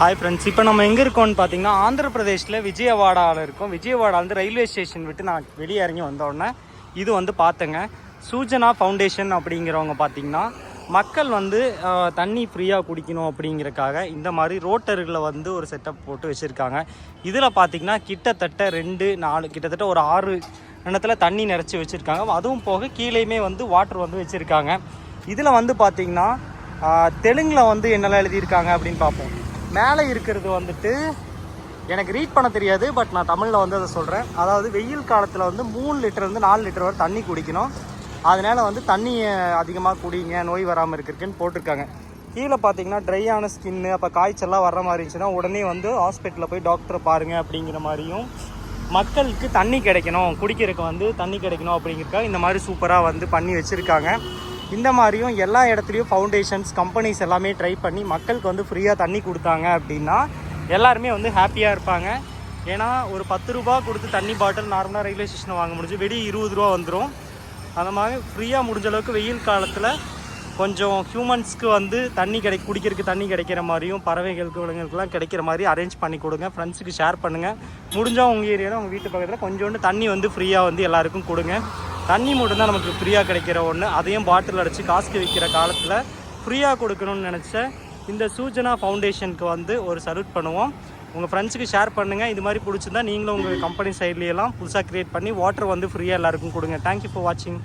Hi friends இப்போ நம்ம எங்கே இருக்கோம்னு பார்த்தீங்கன்னா ஆந்திர பிரதேஷில் விஜயவாடாவில் இருக்கோம் விஜயவாடாலேருந்து ரயில்வே ஸ்டேஷன் விட்டு நான் வெளியே இறங்கி வந்த உடனே இது வந்து பார்த்தேங்க சூஜனா ஃபவுண்டேஷன் அப்படிங்கிறவங்க பார்த்தீங்கன்னா மக்கள் வந்து தண்ணி ஃப்ரீயாக குடிக்கணும் அப்படிங்கிறக்காக இந்த மாதிரி ரோட்டர்களை வந்து ஒரு செட்டப் போட்டு வச்சுருக்காங்க. இதில் பார்த்தீங்கன்னா கிட்டத்தட்ட ரெண்டு நாலு கிட்டத்தட்ட ஒரு ஆறு இடத்துல தண்ணி நிறச்சி வச்சுருக்காங்க. அதுவும் போக கீழேயுமே வந்து வாட்டர் வந்து வச்சுருக்காங்க. இதில் வந்து பார்த்திங்கன்னா தெலுங்கில் வந்து என்னெல்லாம் எழுதியிருக்காங்க அப்படின்னு பார்ப்போம் மேலே இருக்கிறது வந்துட்டு எனக்கு ரீட் பண்ண தெரியாது பட் நான் தமிழில் வந்து அதை சொல்கிறேன் அதாவது வெயில் காலத்தில் வந்து மூணு லிட்டர் வந்து நாலு லிட்டர் வரை தண்ணி குடிக்கணும். அதனால் வந்து தண்ணியை அதிகமாக குடிங்க நோய் வராமல் இருக்கிறதுக்குன்னு போட்டிருக்காங்க. கீழே பார்த்தீங்கன்னா ட்ரையான ஸ்கின்னு அப்போ காய்ச்சல்லாம் வர்ற மாதிரி இருந்துச்சுன்னா உடனே வந்து ஹாஸ்பிட்டலில் போய் டாக்டரை பாருங்கள் அப்படிங்கிற மாதிரியும் மக்களுக்கு தண்ணி கிடைக்கணும் குடிக்கிறதுக்கு வந்து தண்ணி கிடைக்கணும் அப்படிங்கிறக்காக இந்த மாதிரி சூப்பராக வந்து பண்ணி வச்சுருக்காங்க. இந்த மாதிரியும் எல்லா இடத்துலையும் ஃபவுண்டேஷன்ஸ் கம்பெனிஸ் எல்லாமே ட்ரை பண்ணி மக்களுக்கு வந்து ஃப்ரீயாக தண்ணி கொடுத்தாங்க அப்படின்னா எல்லாருமே வந்து ஹாப்பியாக இருப்பாங்க. ஏன்னா ஒரு பத்து ரூபா கொடுத்து தண்ணி பாட்டில் நார்மலாக ரயில்வே ஸ்டேஷனில் வாங்க முடிஞ்சு வெடி இருபது ரூபா வந்துடும் அந்த மாதிரி ஃப்ரீயாக முடிஞ்ச அளவுக்கு வெயில் காலத்தில் கொஞ்சம் ஹியூமன்ஸ்க்கு வந்து தண்ணி கிடை குடிக்கிறதுக்கு தண்ணி கிடைக்கிற மாதிரியும் பறவைகளுக்கு விலங்குகளுக்குலாம் கிடைக்கிற மாதிரி அரேஞ்ச் பண்ணி கொடுங்க. ஃப்ரெண்ட்ஸுக்கு ஷேர் பண்ணுங்கள் முடிஞ்சால் உங்கள் ஏரியாவில் உங்கள் வீட்டு பக்கத்தில் கொஞ்சோண்டு தண்ணி வந்து ஃப்ரீயாக வந்து எல்லாருக்கும் கொடுங்க. தண்ணி மட்டும்தான் நமக்கு ஃப்ரீயாக கிடைக்கிற ஒன்று அதையும் பாட்டில் அடித்து காசுக்கு விற்கிற காலத்தில் ஃப்ரீயாக கொடுக்கணும்னு நினச்ச இந்த சூஜனா ஃபவுண்டேஷனுக்கு வந்து ஒரு சல்யூட் பண்ணுவோம். உங்கள் ஃப்ரெண்ட்ஸுக்கு ஷேர் பண்ணுங்கள் இது மாதிரி பிடிச்சிருந்தா நீங்களும் உங்கள் கம்பெனி சைட்லேயெல்லாம் புதுசாக க்ரியேட் பண்ணி வாட்டர் வந்து ஃப்ரீயாக எல்லாருக்கும் கொடுங்க. தேங்க்யூ ஃபார் வாட்சிங்